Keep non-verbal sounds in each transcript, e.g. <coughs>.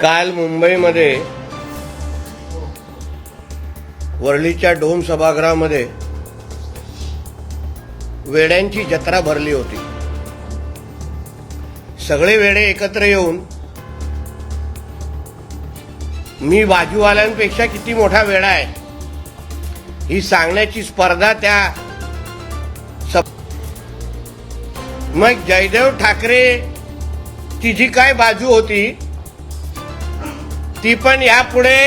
काल मुंबईमध्ये वरळीच्या डोम सभागृहामध्ये वेड्यांची जत्रा भरली होती. सगळे वेडे एकत्र येऊन मी बाजूवाल्यांपेक्षा किती मोठा वेडा आहे ही सांगण्याची स्पर्धा त्या सप- मग जयदेव ठाकरे तिची जी काय बाजू होती? ती पण यापुढे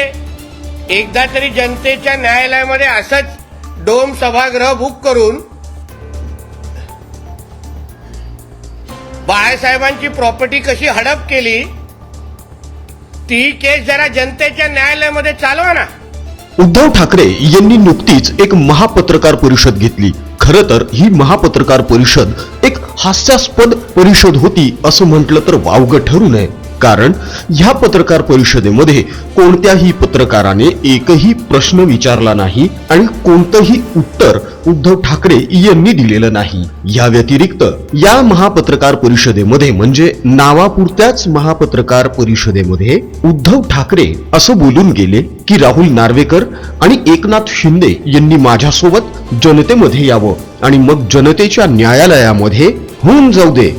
एकदा तरी जनतेच्या न्यायालयामध्ये असंच डोम सभागृह बुक करून बाळासाहेबांची प्रॉपर्टी कशी हडप केली ती केस जरा जनतेच्या न्यायालयामध्ये चालवा ना. उद्धव ठाकरे यांनी नुकतीच एक महापत्रकार परिषद घेतली. खर तर ही महापत्रकार परिषद एक हास्यास्पद परिषद होती असं म्हटलं तर वावगं ठरू नये. कारण ह्या पत्रकार परिषदेमध्ये कोणत्याही पत्रकाराने एकही प्रश्न विचारला नाही आणि कोणतंही उत्तर उद्धव ठाकरे यांनी दिलेलं नाही. या व्यतिरिक्त या महापत्रकार परिषदेमध्ये म्हणजे नावापुरत्याच महापत्रकार परिषदेमध्ये उद्धव ठाकरे असं बोलून गेले की राहुल नार्वेकर आणि एकनाथ शिंदे यांनी माझ्यासोबत जनतेमध्ये यावं आणि मग जनतेच्या न्यायालयामध्ये होऊन जाऊ दे.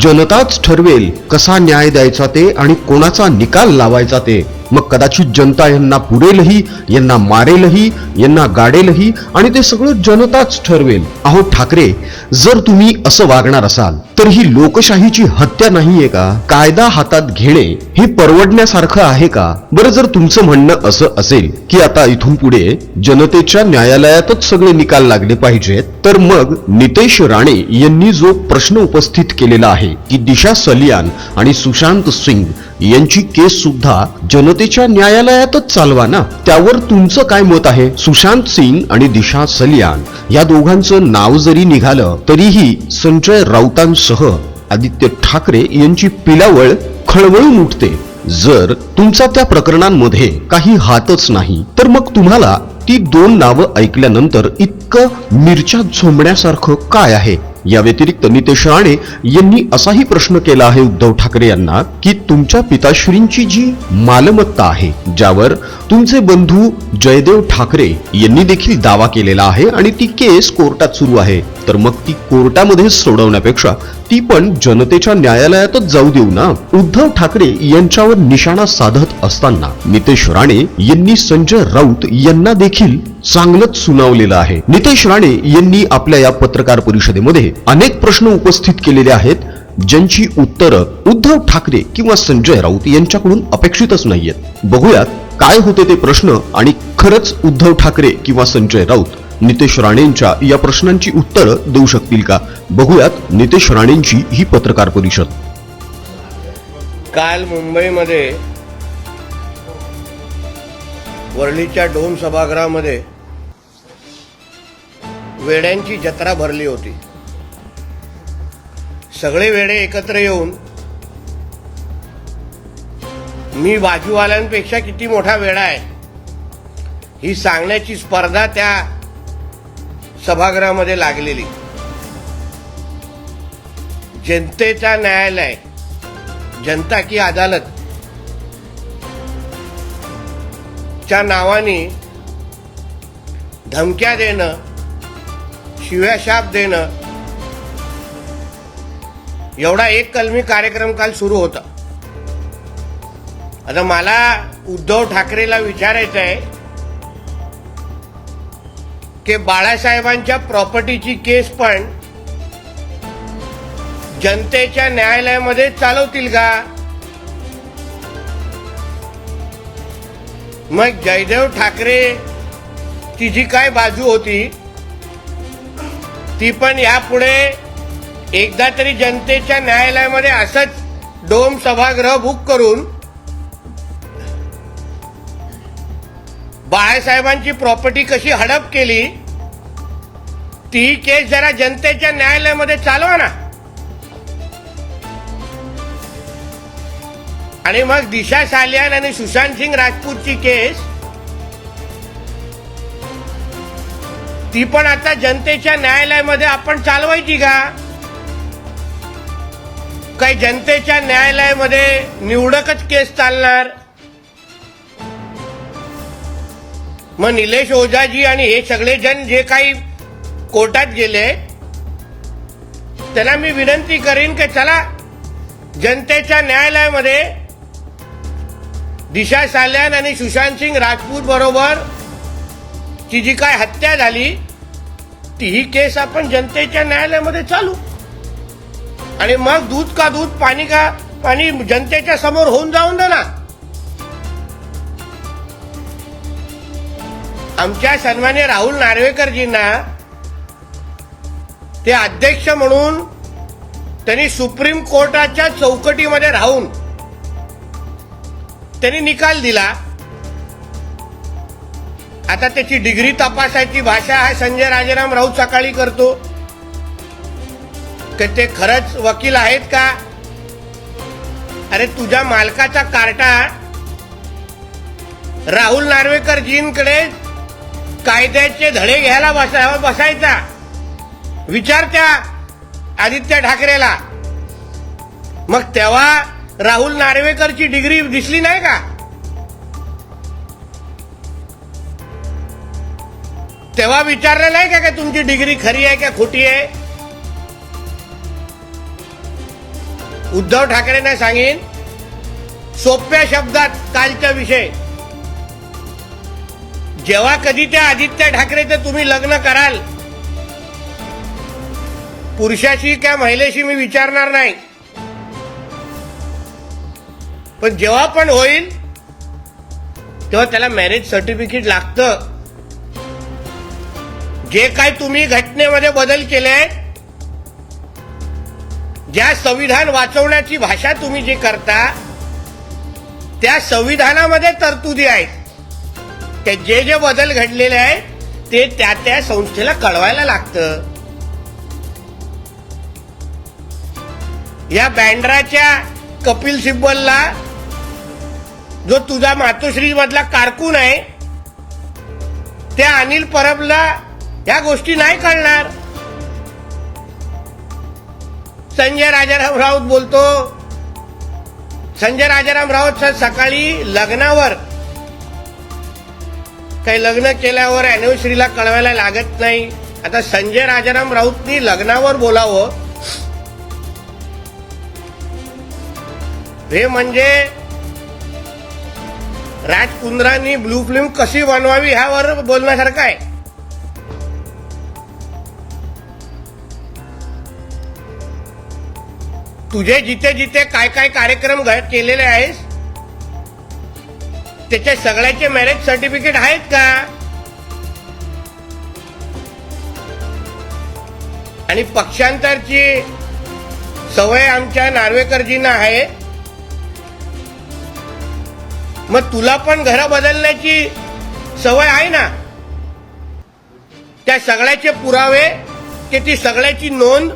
जनताच ठरवेल कसा न्याय द्यायचा ते आणि कोणाचा निकाल लावायचा ते. मग कदाचित जनता यांना पुरेलही यांना मारेलही यांना गाडेलही आणि ते सगळं जनताच ठरवेल. अहो ठाकरे जर तुम्ही असं वागणार असाल तर ही लोकशाहीची हत्या नाहीये का? कायदा हातात घेणे हे परवडण्यासारखं आहे का? बरं जर तुमचं म्हणणं असं असेल की आता इथून पुढे जनतेच्या न्यायालयातच सगळे निकाल लागले पाहिजेत तर मग नितेश राणे यांनी जो प्रश्न उपस्थित केलेला आहे की दिशा सलियान आणि सुशांत सिंग यांची केस सुद्धा जनतेच्या न्यायालयातच चालवा ना. त्यावर तुमचं काय मत आहे? सुशांत सिंग आणि दिशा सलियान या दोघांचं नाव जरी निघालं तरीही संजय राऊतांसह आदित्य ठाकरे यांची पिलावळ खळवळून उठते. जर तुमचा त्या प्रकरणांमध्ये काही हातच नाही तर मग तुम्हाला ती दोन नावं ऐकल्यानंतर इतकं मिरच्या झोंबण्यासारखं काय आहे? या व्यतिरिक्त नितेश राणे यांनी असाही प्रश्न केला आहे उद्धव ठाकरे यांना की तुमच्या पिताश्रींची जी मालमत्ता आहे ज्यावर तुमचे बंधू जयदेव ठाकरे यांनी देखील दावा केलेला आहे आणि ती केस कोर्टात सुरू आहे तर मग ती कोर्टामध्ये सोडवण्यापेक्षा ती पण जनतेच्या न्यायालयातच जाऊ देऊ ना? उद्धव ठाकरे यांच्यावर निशाणा साधत असताना नितेश राणे यांनी संजय राऊत यांना देखील चांगलंच सुनावलेलं आहे. नितेश राणे यांनी आपल्या या पत्रकार परिषदेमध्ये अनेक प्रश्न उपस्थित केलेले आहेत ज्यांची उत्तरं उद्धव ठाकरे किंवा संजय राऊत यांच्याकडून अपेक्षितच नाहीयेत. बघूयात काय होते ते प्रश्न आणि खरंच उद्धव ठाकरे किंवा संजय राऊत नितेश राणेंच्या या प्रश्नांची उत्तरं देऊ शकतील का? बघूयात नितेश राणेंची ही पत्रकार परिषद. काल मुंबईमध्ये वर्लीच्या डोम सभागृहामध्ये वेड्यांची जत्रा भरली होती. सगळे वेडे एकत्र येऊन मी बाजूवाल्यांपेक्षा किती मोठा वेडा आहे ही सांगण्याची स्पर्धा त्या सभागृहामध्ये लागलेली. जनतेचा न्यायालय जनता की अदालत च्या नावाने धमक्या देणं शिव्याशाप देणं एवढा एक कलमी कार्यक्रम काल सुरू होता. आता मला उद्धव ठाकरेला विचारायचं आहे की बाळासाहेबांच्या प्रॉपर्टीची केस पण जनतेच्या न्यायालयामध्ये चालवतील का? मग जयदेव ठाकरे तिची जी काय बाजू होती? ती पण यापुढे एकदा तरी जनतेच्या न्यायालयामध्ये असंच डोम सभागृह बुक करून बाळासाहेबांची प्रॉपर्टी कशी हडप केली ती केस जरा जनतेच्या न्यायालयामध्ये चालवा ना. आणि मग दिशा सालियान आणि सुशांत सिंग राजपूतची केस ती पण आता जनतेच्या न्यायालयामध्ये आपण चालवायची का? काही जनतेच्या न्यायालयामध्ये निवडकच केस चालणार. मग निलेश ओझाजी आणि हे सगळे जण जे काही कोर्टात गेले त्यांना मी विनंती करीन की चला जनतेच्या न्यायालयामध्ये दिशा साल्यान आणि सुशांत सिंग राजपूत बरोबर ती जी काय हत्या झाली ती ही केस आपण जनतेच्या न्यायालयामध्ये चालू. आणि मग दूध का दूध पाणी का पाणी जनतेच्या समोर होऊन जाऊन दे ना आमच्या सन्मान्य राहुल नार्वेकरजींना ते अध्यक्ष म्हणून त्यांनी सुप्रीम कोर्टाच्या चौकटीमध्ये राहून त्यांनी निकाल दिला. आता त्याची डिग्री तपासायची भाषा हा संजय राजाराम राऊत सकाळी करतो. की ते खरंच वकील आहेत का? अरे तुझ्या मालकाचा कार्टा राहुल नार्वेकरजींकडे कायद्याचे धडे घ्यायला बसा बसायचा. विचार त्या आदित्य ठाकरेला. मग तेव्हा राहुल नार्वेकरची डिग्री दिसली नाही का? तेव्हा विचारलं नाही का का तुमची डिग्री खरी आहे का खोटी आहे? उद्धव ठाकरेंना सांगेन सोप्या शब्दात कालचा विषय. जेव्हा कधी त्या आदित्य ठाकरेचं तुम्ही लग्न कराल पुरुषाशी किंवा महिलेशी मी विचारणार नाही. पण जेव्हा पण होईल तेव्हा त्याला मॅरेज सर्टिफिकेट लागतं. जे काय तुम्ही घटनेमध्ये बदल केले ज्या संविधान वाचवण्याची भाषा तुम्ही जी करता त्या संविधानामध्ये तरतुदी आहेत. ते जे जे बदल घडलेले आहेत ते त्या त्या संस्थेला कळवायला लागतं. या बँड्राच्या कपिल सिब्बलला जो तुझा मातोश्री मधला कारकून आहे त्या अनिल परबला या गोष्टी नाही कळणार. संजय राजाराम राऊत बोलतो. संजय राजाराम राऊत सकाळी लग्नावर काही लग्न केल्यावर अॅनिव्हर्सरीला कळवायला लागत नाही. आता संजय राजाराम राऊतनी लग्नावर बोलावं. हे म्हणजे राजकुंद्रांनी ब्लू फिल्म कशी बनवावी ह्यावर बोलण्यासारखं आहे. तुझे जिथे जिथे काय काय कार्यक्रम घ- केलेले आहेस त्याच्या सगळ्याचे मॅरेज सर्टिफिकेट आहेत का? आणि पक्षांतरची सवय आमच्या नार्वेकरजींना आहे. मग तुला पण घर बदलण्याची सवय आहे ना? त्या सगळ्याचे पुरावे की ती सगळ्याची नोंद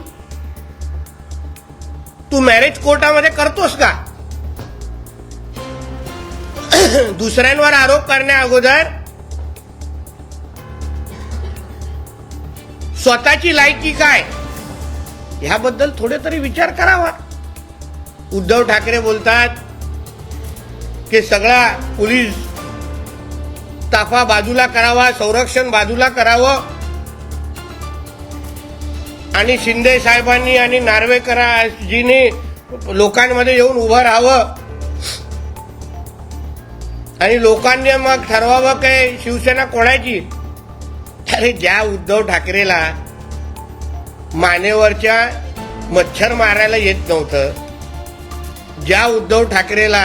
तू मॅरेज कोर्टामध्ये करतोस का? <coughs> दुसऱ्यांवर आरोप करण्या अगोदर स्वतःची लायकी काय? ह्याबद्दल थोडे तरी विचार करावा. उद्धव ठाकरे बोलतात की सगळा पोलीस ताफा बाजूला करावा संरक्षण बाजूला करावं. आणि शिंदे साहेबांनी आणि नार्वेकराजीने लोकांमध्ये येऊन उभं राहावं. आणि लोकांनी मग ठरवावं काय? शिवसेना कोणाची? अरे ज्या उद्धव ठाकरेला मानेवरच्या मच्छर मारायला येत नव्हतं ज्या उद्धव ठाकरेला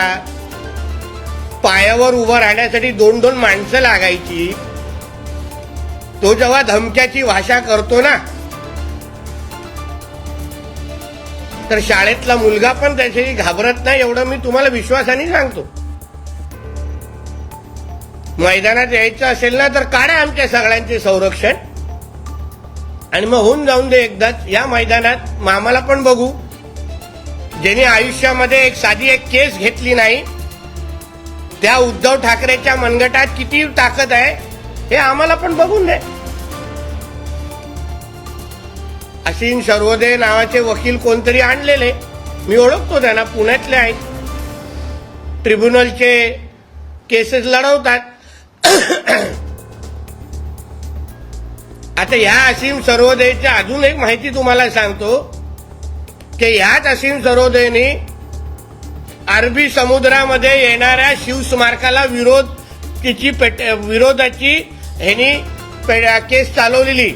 पायावर उभं राहण्यासाठी दोन दोन माणसं लागायची तो जेव्हा धमक्याची भाषा करतो ना तर शाळेतला मुलगा पण त्याच्याशी घाबरत नाही एवढं मी तुम्हाला विश्वासाने सांगतो. मैदानात यायचं असेल ना तर काढा आमच्या सगळ्यांचे संरक्षण. आणि मग होऊन जाऊन दे एकदाच. या मैदानात मग आम्हाला पण बघू. ज्यांनी आयुष्यामध्ये एक साधी एक केस घेतली नाही त्या उद्धव ठाकरेच्या मनगटात किती ताकद आहे हे आम्हाला पण बघून दे. असीन सर्वोदय नावाचे वकील कोणतरी आणलेले. मी ओळखतो त्यांना पुण्यातले आहेत. ट्रिब्युनलचे केसेस लढवतात. <coughs> आता ह्या असीम सर्वोदयाची अजून एक माहिती तुम्हाला सांगतो की ह्याच असीम सर्वोदयने अरबी समुद्रामध्ये येणाऱ्या शिवस्मारकाला विरोध तिची पेट विरोधाची ह्यांनी पे- केस चालवलेली.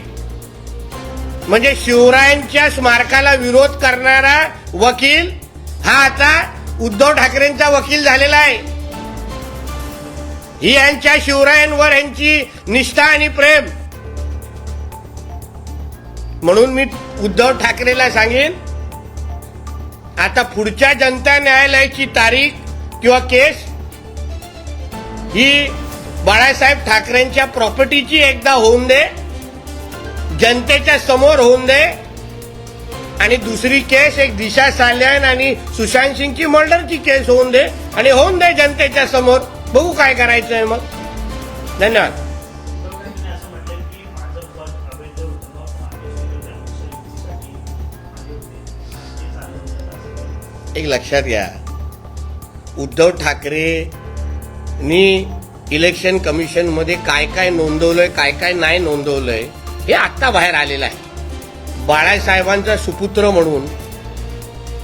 म्हणजे शिवरायांच्या स्मारकाला विरोध करणारा वकील हा आता उद्धव ठाकरेंचा वकील झालेला आहे. ही यांच्या शिवरायांवर यांची निष्ठा आणि प्रेम. म्हणून मी उद्धव ठाकरेला सांगेन आता पुढच्या जनता न्यायालयाची तारीख किंवा केस ही बाळासाहेब ठाकरेंच्या प्रॉपर्टीची एकदा होऊन दे जनतेच्या समोर होऊन दे आणि दुसरी केस एक दिशा साल्यान आणि सुशांत सिंगची मर्डरची केस होऊन दे आणि होऊन दे जनतेच्या समोर. बघू काय करायचंय मग. धन्यवाद. एक लक्षात घ्या. उद्धव ठाकरेंनी इलेक्शन कमिशनमध्ये काय काय नोंदवलंय काय काय नाही नोंदवलंय हे आत्ता बाहेर आलेलं आहे. बाळासाहेबांचा सुपुत्र म्हणून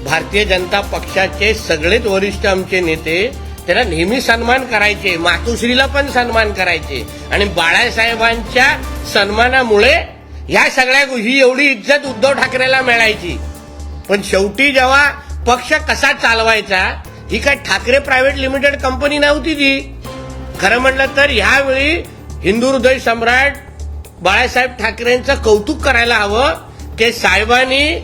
भारतीय जनता पक्षाचे सगळेच वरिष्ठ आमचे नेते त्याला नेहमी सन्मान करायचे मातोश्रीला पण सन्मान करायचे. आणि बाळासाहेबांच्या सन्मानामुळे ह्या सगळ्या ही एवढी इज्जत उद्धव ठाकरेला मिळायची. पण शेवटी जेव्हा पक्ष कसा चालवायचा ही काय ठाकरे प्रायव्हेट लिमिटेड कंपनी नव्हती ती. खरं म्हणलं तर ह्यावेळी हिंदू हृदय सम्राट बाळासाहेब ठाकरेंचं कौतुक करायला हवं की साहेबांनी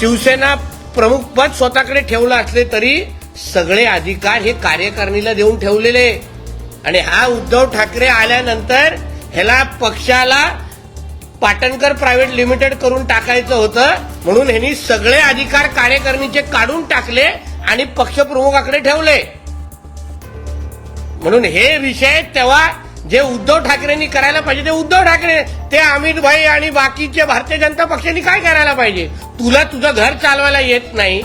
शिवसेना प्रमुख पद स्वतःकडे ठेवलं असले तरी सगळे अधिकार हे कार्यकारिणीला देऊन ठेवलेले. आणि हा उद्धव ठाकरे आल्यानंतर ह्याला पक्षाला पाटणकर प्रायव्हेट लिमिटेड करून टाकायचं होतं. म्हणून ह्यांनी सगळे अधिकार कार्यकारिणीचे काढून टाकले आणि पक्षप्रमुखाकडे ठेवले. म्हणून हे विषय तेव्हा जे उद्धव ठाकरेंनी करायला पाहिजे ते उद्धव ठाकरे ते अमित भाई आणि बाकीचे भारतीय जनता पक्षांनी काय करायला पाहिजे? तुला तुझं घर चालवायला येत नाही.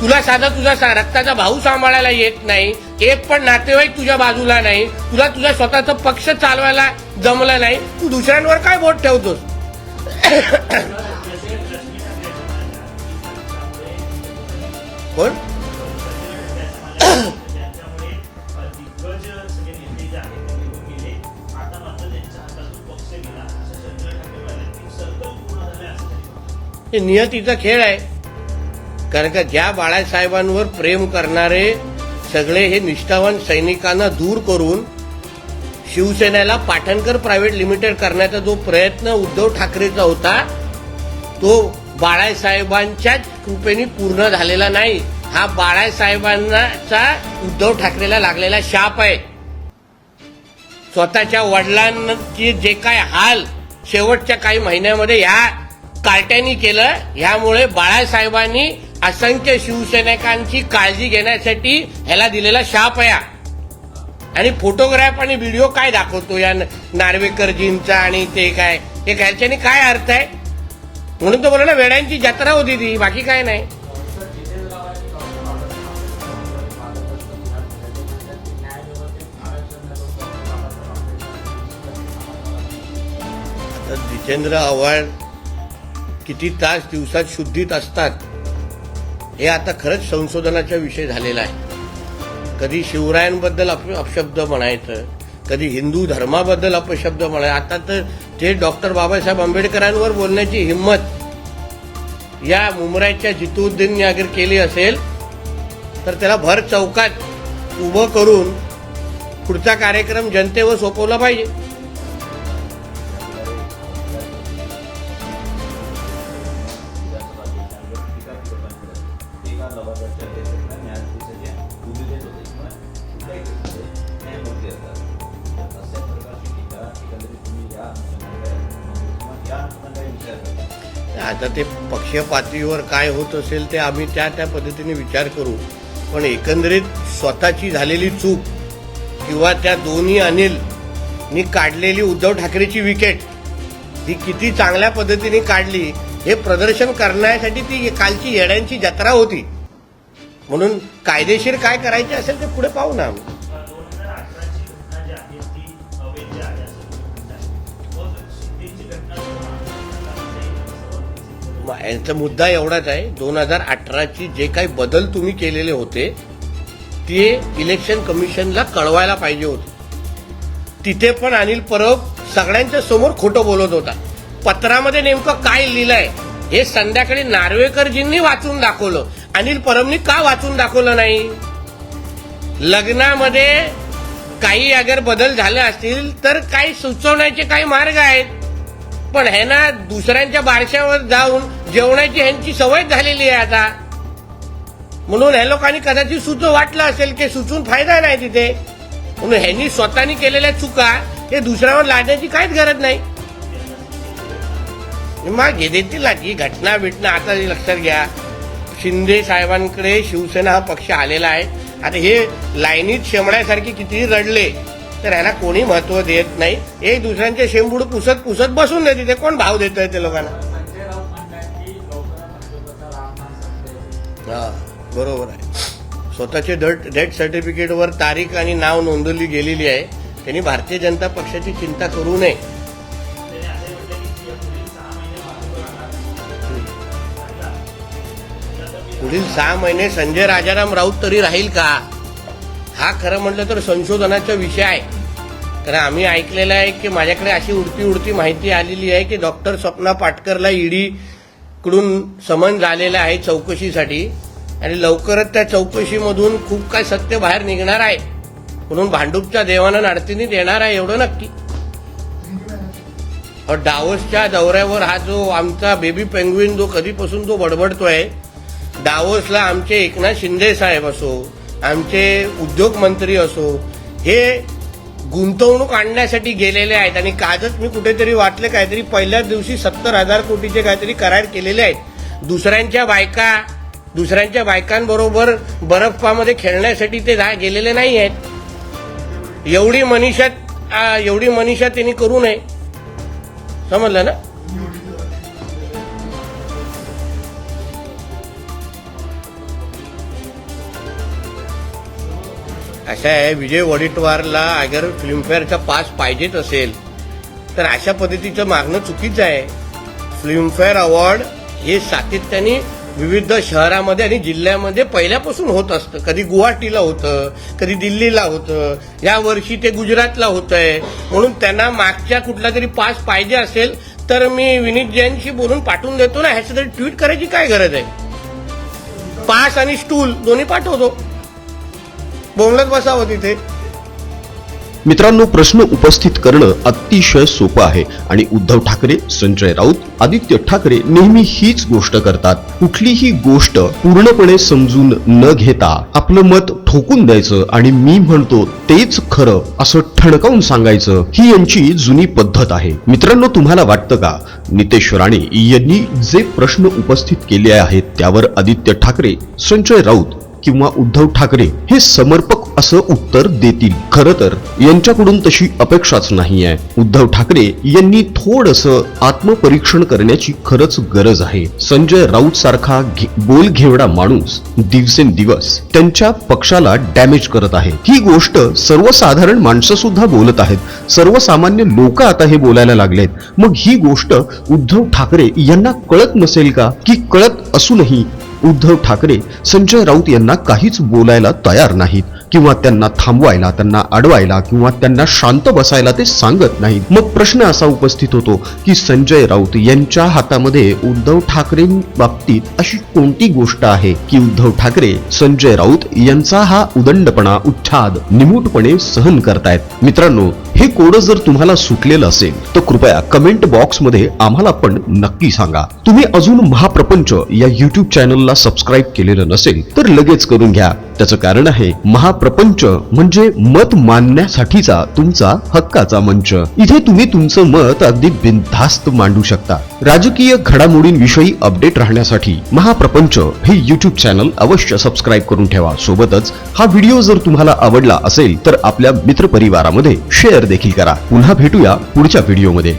तुला साधा तुझा सा- रक्ताचा भाऊ सांभाळायला येत नाही एक पण नातेवाईक तुझ्या बाजूला नाही तुला तुझा स्वतःचा पक्ष चालवायला जमलं नाही तू दुसऱ्यांवर काय बोट ठेवतोस? कोण? हे नियतीचा खेळ आहे. कारण का ज्या बाळासाहेबांवर प्रेम करणारे सगळे हे निष्ठावान सैनिकांना दूर करून शिवसेनेला पाटणकर प्रायव्हेट लिमिटेड करण्याचा जो प्रयत्न उद्धव ठाकरेचा होता तो बाळासाहेबांच्याच कृपेने पूर्ण झालेला नाही. हा बाळासाहेबांचा उद्धव ठाकरेला लागलेला शाप आहे. स्वतःच्या वडिलांची जे काय हाल शेवटच्या काही महिन्यामध्ये ह्या कार्ट्यांनी केलं ह्यामुळे बाळासाहेबांनी असंख्य शिवसैनिकांची काळजी घेण्यासाठी ह्याला दिलेला शाप आहे आणि फोटोग्राफ आणि व्हिडिओ काय दाखवतो या नार्वेकरजींचा आणि ते काय? हे घ्यायच्याने काय अर्थ आहे? म्हणून तो बोला ना वेड्यांची जत्रा होती ती बाकी काय नाही. तर जितेंद्र आव्हाड किती तास दिवसात शुद्धीत असतात? हे आता खरंच संशोधनाचा विषय झालेला आहे. कधी शिवरायांबद्दल अप अपशब्द म्हणायचं कधी हिंदू धर्माबद्दल अपशब्द म्हणायचं आता तर ते डॉक्टर बाबासाहेब आंबेडकरांवर बोलण्याची हिंमत या मुंबईच्या जितुद्दीनने अगर केली असेल तर त्याला भर चौकात उभं करून पुढचा कार्यक्रम जनतेवर सोपवला पाहिजे. पक्षपातीवर काय होत असेल ते आम्ही त्या त्या पद्धतीने विचार करू. पण एकंदरीत स्वतःची झालेली चूक किंवा त्या दोन्ही अनिलनी काढलेली उद्धव ठाकरेची विकेट ही किती चांगल्या पद्धतीने काढली हे प्रदर्शन करण्यासाठी ती कालची येड्यांची जत्रा होती. म्हणून कायदेशीर काय करायचे असेल ते पुढे पाहू ना आम्ही. यांचा मुद्दा एवढाच आहे दोन हजार अठराची जे काही बदल तुम्ही केलेले होते ते इलेक्शन कमिशनला कळवायला पाहिजे होते. तिथे पण अनिल परब सगळ्यांच्या समोर खोटं बोलत होता. पत्रामध्ये नेमकं काय लिहिलंय हे संध्याकाळी नार्वेकरजींनी वाचून दाखवलं. अनिल परबनी का वाचून दाखवलं नाही? लग्नामध्ये काही अगर बदल झाले असतील तर काही सुचवण्याचे काही मार्ग आहेत. पण हे ना दुसऱ्यांच्या बारशावर जाऊन जेवणाची ह्यांची सवय झालेली आहे आता. म्हणून ह्या लोकांनी कदाचित सुचू वाटलं असेल की सुचून फायदा नाही तिथे. म्हणून ह्यांनी स्वतःनी केलेल्या चुका हे दुसऱ्यावर लादण्याची काहीच गरज नाही. मग हे देतील ना ही घटना बिटना आता हे लक्षात घ्या. शिंदे साहेबांकडे शिवसेना हा पक्ष आलेला आहे. आता हे लाईनीत शेमण्यासारखे कितीही रडले तर याला कोणी महत्त्व देत नाही. एक दुसऱ्यांचे शेंबूड पुसत पुसत बसून देते ते कोण भाव देत आहे ते लोकांना? हा बरोबर आहे. स्वतःचे डेट डेथ सर्टिफिकेटवर तारीख आणि नाव नोंदवली गेलेली आहे. त्यांनी भारतीय जनता पक्षाची चिंता करू नये. पुढील सहा महिने पुढील सहा महिने संजय राजाराम राऊत तरी राहील का? हा खरं म्हटलं तर संशोधनाचा विषय आहे. कारण आम्ही ऐकलेलं आहे की माझ्याकडे अशी उडती उडती माहिती आलेली आहे की डॉक्टर स्वप्ना पाटकरला ईडी कडून समन झालेलं आहे चौकशीसाठी. आणि लवकरच त्या चौकशीमधून खूप काय सत्य बाहेर निघणार आहे. म्हणून भांडूपच्या देवानं अडचणीत येणार आहे एवढं नक्की. डावोसच्या दौऱ्यावर हा जो आमचा बेबी पेंग्विन जो कधीपासून तो बडबडतोय डावोसला आमचे एकनाथ शिंदे साहेब असो आमचे उद्योग मंत्री असो हे गुंतवणूक आणण्यासाठी गेलेले आहेत. आणि कालच मी कुठेतरी वाटले काहीतरी पहिल्याच दिवशी सत्तर हजार कोटीचे काहीतरी करार केलेले आहेत. दुसऱ्यांच्या बायका दुसऱ्यांच्या बायकांबरोबर बर्फामध्ये खेळण्यासाठी ते जा- गेलेले नाही आहेत. एवढी मनीषा एवढी मनीषा त्यांनी करू नये. समजलं ना? अशा आहे विजय वडेट्टीवारला अगर फिल्मफेअरचा पास पाहिजेच असेल तर अशा पद्धतीचं मागणं चुकीचं आहे. फिल्मफेअर अवॉर्ड हे सातत्याने विविध शहरामध्ये आणि जिल्ह्यामध्ये पहिल्यापासून होत असतं. कधी गुवाहाटीला होतं कधी दिल्लीला होतं. या वर्षी ते गुजरातला होतं आहे म्हणून त्यांना मागच्या कुठला तरी पास पाहिजे असेल तर मी विनीत जैनशी बोलून पाठवून देतो ना ह्याचं तरी ट्विट करायची काय गरज आहे? पास आणि स्टूल दोन्ही पाठवतो. बोंबलत बसावं हो तिथे. मित्रांनो प्रश्न उपस्थित करणं अतिशय सोपं आहे आणि उद्धव ठाकरे संजय राऊत आदित्य ठाकरे नेहमी हीच गोष्ट करतात. कुठलीही गोष्ट पूर्णपणे समजून न घेता आपलं मत ठोकून द्यायचं आणि मी म्हणतो तेच खरं असं ठणकावून सांगायचं ही यांची जुनी पद्धत आहे. मित्रांनो तुम्हाला वाटतं का? नितेश राणे यांनी जे प्रश्न उपस्थित केले आहेत त्यावर आदित्य ठाकरे संजय राऊत किंवा उद्धव ठाकरे हे समर्पक असं उत्तर देतील. खर तर यांच्याकडून तशी अपेक्षाच नाही आहे. उद्धव ठाकरे यांनी थोडस आत्मपरीक्षण करण्याची खरंच गरज आहे. संजय राऊत सारखा बोलघेवडा माणूस दिवसेंदिवस त्यांच्या पक्षाला डॅमेज करत आहे. ही गोष्ट सर्वसाधारण माणसं सुद्धा बोलत आहेत. सर्वसामान्य लोक आता हे बोलायला लागलेत. मग ही गोष्ट उद्धव ठाकरे यांना कळत नसेल का? की कळत असूनही उद्धव ठाकरे संजय राऊत यांना काहीच बोलायला तयार नाहीत किंवा त्यांना थांबवायला त्यांना अडवायला किंवा त्यांना शांत बसायला ते सांगत नाहीत. मग प्रश्न असा उपस्थित होतो की संजय राऊत यांच्या हातामध्ये उद्धव ठाकरे बाबतीत अशी कोणती गोष्ट आहे की उद्धव ठाकरे संजय राऊत यांचा हा उदंडपणा उच्छाद निमूटपणे सहन करतायत? मित्रांनो हे कोड जर तुम्हाला सुटलेलं असेल तर कृपया कमेंट बॉक्समध्ये आम्हाला पण नक्की सांगा. तुम्ही अजून महाप्रपंच या युट्यूब चॅनलला सबस्क्राईब केलेलं नसेल तर लगेच करून घ्या. त्याचं कारण आहे महाप्रपंच म्हणजे मत मांडण्यासाठीचा तुमचा हक्काचा मंच. इथे तुम्ही तुमचं मत अगदी बिनधास्त मांडू शकता. राजकीय घडामोडींविषयी अपडेट राहण्यासाठी महाप्रपंच हे युट्यूब चॅनल अवश्य सबस्क्राईब करून ठेवा. सोबतच हा व्हिडिओ जर तुम्हाला आवडला असेल तर आपल्या मित्रपरिवारामध्ये शेअर देखील करा. पुन्हा भेटूया पुढच्या व्हिडिओमध्ये